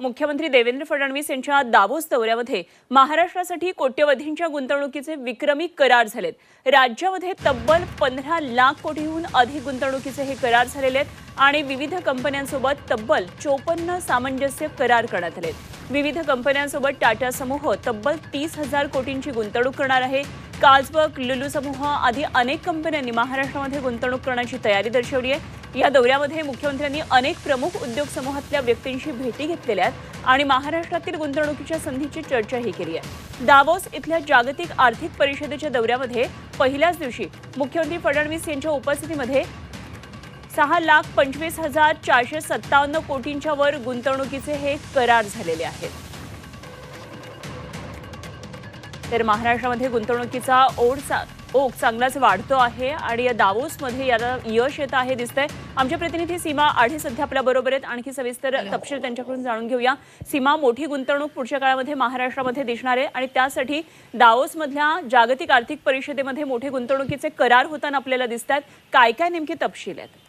मुख्यमंत्री देवेंद्र फडणवीस यांच्या दावोस दौऱ्यामध्ये महाराष्ट्रासाठी कोट्यवधींच्या गुंतवणुकीचे विक्रमी करार झालेत. राज्यामध्ये तब्बल पंधरा लाख कोटीहून अधिक गुंतवणुकीचे हे करार झालेले आहेत आणि विविध कंपन्यांसोबत तब्बल चोपन्न सामंजस्य करार करण्यात आलेत. विविध कंपन्यांसोबत टाटा समूह तब्बल तीस हजार कोटींची गुंतवणूक करणार आहे. कार्ल्सबर्ग लुलू समूह आदी अनेक कंपन्यांनी महाराष्ट्रामध्ये गुंतवणूक करण्याची तयारी दर्शवली आहे. या दौऱ्यामध्ये मुख्यमंत्र्यांनी अनेक प्रमुख उद्योग समूहातल्या व्यक्तींशी भेटी घेतलेल्या आहेत आणि महाराष्ट्रातील गुंतवणुकीच्या संधीची चर्चाही केली आहे. दावोस इथल्या जागतिक आर्थिक परिषदेच्या दौऱ्यामध्ये पहिल्याच दिवशी मुख्यमंत्री फडणवीस यांच्या उपस्थितीमध्ये सहा लाख पंचवीस हजार चारशे सत्तावन्न कोटींच्या वर गुंतवणुकीचे हे करार झालेले आहेत. तर महाराष्ट्रामध्ये गुंतवणुकीचा ओढ चा- ओघ चांगलाच वाढतो आहे आणि या दावोसमध्ये याला यश येत आहे दिसतंय. आमच्या प्रतिनिधी सीमा आढे सध्या आपल्या बरोबर आहेत. आणखी सविस्तर तपशील त्यांच्याकडून जाणून घेऊया. सीमा मोठी गुंतवणूक पुढच्या काळामध्ये महाराष्ट्रामध्ये दिसणार आहे आणि त्यासाठी दावोसमधल्या जागतिक आर्थिक परिषदेमध्ये मोठे गुंतवणुकीचे करार होताना आपल्याला दिसत आहेत काय काय नेमके तपशील आहेत?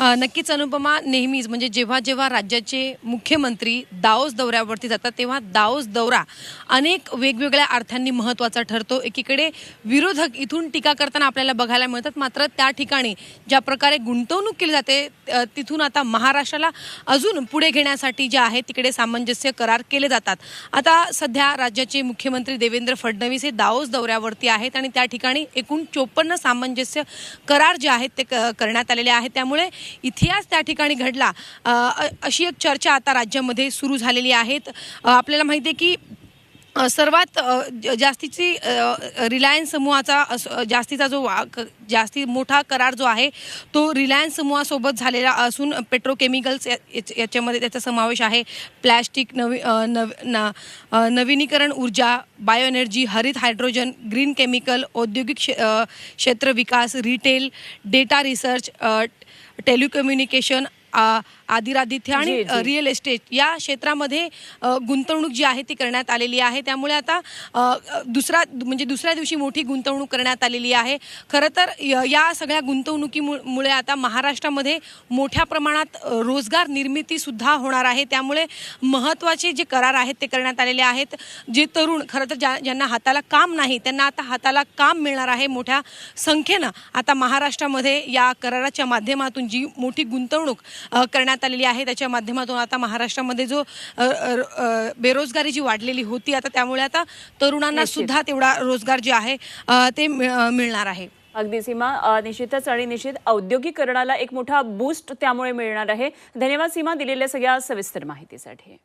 नक्कीच अनुपमा नेहमीच. म्हणजे जेव्हा जेव्हा राज्याचे मुख्यमंत्री दाओस दौऱ्यावरती जातात तेव्हा दाओस दौरा अनेक वेगवेगळ्या अर्थांनी महत्त्वाचा ठरतो. एकीकडे विरोधक इथून टीका करताना आपल्याला बघायला मिळतात. मात्र त्या ठिकाणी ज्या प्रकारे गुंतवणूक केली जाते तिथून आता महाराष्ट्राला अजून पुढे घेण्यासाठी जे आहे तिकडे सामंजस्य करार केले जातात. आता सध्या राज्याचे मुख्यमंत्री देवेंद्र फडणवीस हे दाओस दौऱ्यावरती आहेत आणि त्या ठिकाणी एकूण चोपन्न सामंजस्य करार जे आहेत ते क- करण्यात आलेले आहेत. त्यामुळे इतिहास त्या ठिकाणी घडला. अशी एक चर्चा आता राज्यामध्ये सुरू झालेली आहेत. आपल्याला माहिती आहे की सर्वात ज- जास्तीची रिलायन्स समूहाचा जास्तीचा जो वा- जास्ती मोठा करार जो आहे तो रिलायन्स समूहासोबत झालेला असून पेट्रोकेमिकल्स या- याच्यामध्ये त्याचा समावेश आहे. प्लॅस्टिक नवी नव नवीनीकरण ऊर्जा बायो एनर्जी हरित हायड्रोजन ग्रीन केमिकल औद्योगिक क्षेत्र विकास रिटेल डेटा रिसर्च टेलिकम्युनिकेशन आदिरादित्य आणि. रिअल एस्टेट या क्षेत्रामध्ये गुंतवणूक जी आहे ती करण्यात आलेली आहे. त्यामुळे आता दुसरा म्हणजे दुसऱ्या दिवशी मोठी गुंतवणूक करण्यात आलेली आहे. खरं तर य- सगळ्या गुंतवणुकीमुळे आता महाराष्ट्रामध्ये मोठ्या प्रमाणात रोजगार निर्मिती सुद्धा होणार आहे. त्यामुळे महत्त्वाचे जे करार आहेत ते करण्यात आलेले आहेत. जे तरुण खरं तर ज्या ज्यांना हाताला काम नाही त्यांना आता हाताला काम मिळणार आहे मोठ्या संख्येनं. आता महाराष्ट्रामध्ये या कराराच्या माध्यमातून जी मोठी गुंतवणूक करण्यात आलेली आहे. त्याच्या माध्यमातून आता महाराष्ट्रामध्ये जो बेरोजगारी जी वाढलेली होती आता त्यामुळे आता तरुणांना. सुद्धा तेवढा रोजगार जे आहे ते मिळणार आहे. अगदी सीमा निश्चितच आणि निश्चित औद्योगिकरणाला एक मोठा बूस्ट त्यामुळे मिळणार आहे. धन्यवाद सीमा दिलेल्या सगळ्या सविस्तर माहितीसाठी.